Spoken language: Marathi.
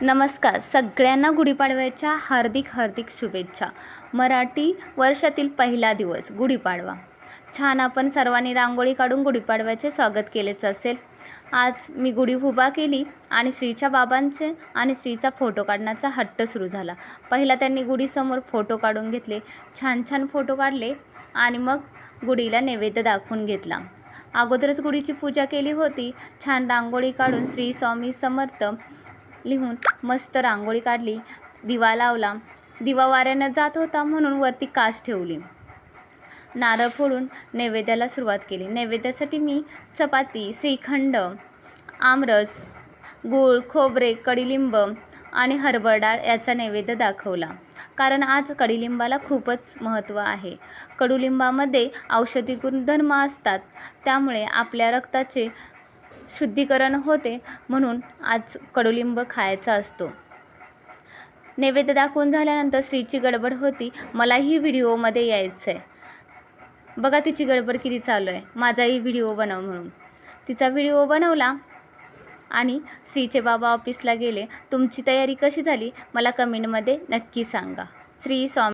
नमस्कार. सगळ्यांना गुढीपाडव्याच्या हार्दिक हार्दिक शुभेच्छा. मराठी वर्षातील पहिला दिवस गुढीपाडवा. छान आपण सर्वांनी रांगोळी काढून गुढीपाडव्याचे स्वागत केलेच असेल. आज मी गुढी उभा केली आणि श्रीच्या बाबांचे आणि श्रीचा फोटो काढण्याचा हट्ट सुरू झाला. पहिला त्यांनी गुढीसमोर फोटो काढून घेतले छान छान फोटो काढले आणि मग गुढीला नैवेद्य दाखवून घेतला. अगोदरच गुढीची पूजा केली होती. छान रांगोळी काढून श्री स्वामी समर्थ लिहून मस्त रांगोळी काढली दिवा लावला. दिवा वाऱ्यानं जात होता म्हणून वरती काच ठेवली. नारळ फोडून नैवेद्याला सुरुवात केली. नैवेद्यासाठी मी चपाती श्रीखंड आमरस गूळ खोबरे कडीलिंब आणि हरभरा डाळ याचा नैवेद्य दाखवला. कारण आज कडीलिंबाला खूपच महत्त्व आहे. कडुलिंबामध्ये औषधी गुणधर्म असतात. त्यामुळे आपल्या रक्ताचे शुद्धीकरण होते म्हणून आज कडुलिंब खायचा असतो. नैवेद्य दाखवून झाल्यानंतर स्त्रीची गडबड होती. मलाही व्हिडिओमध्ये यायचं आहे बघा तिची गडबड किती चालू आहे. माझाही व्हिडिओ बनव म्हणून. तिचा व्हिडिओ बनवला आणि स्त्रीचे बाबा ऑफिसला गेले. तुमची तयारी कशी झाली? मला कमेंटमध्ये नक्की सांगा. श्री स्वामी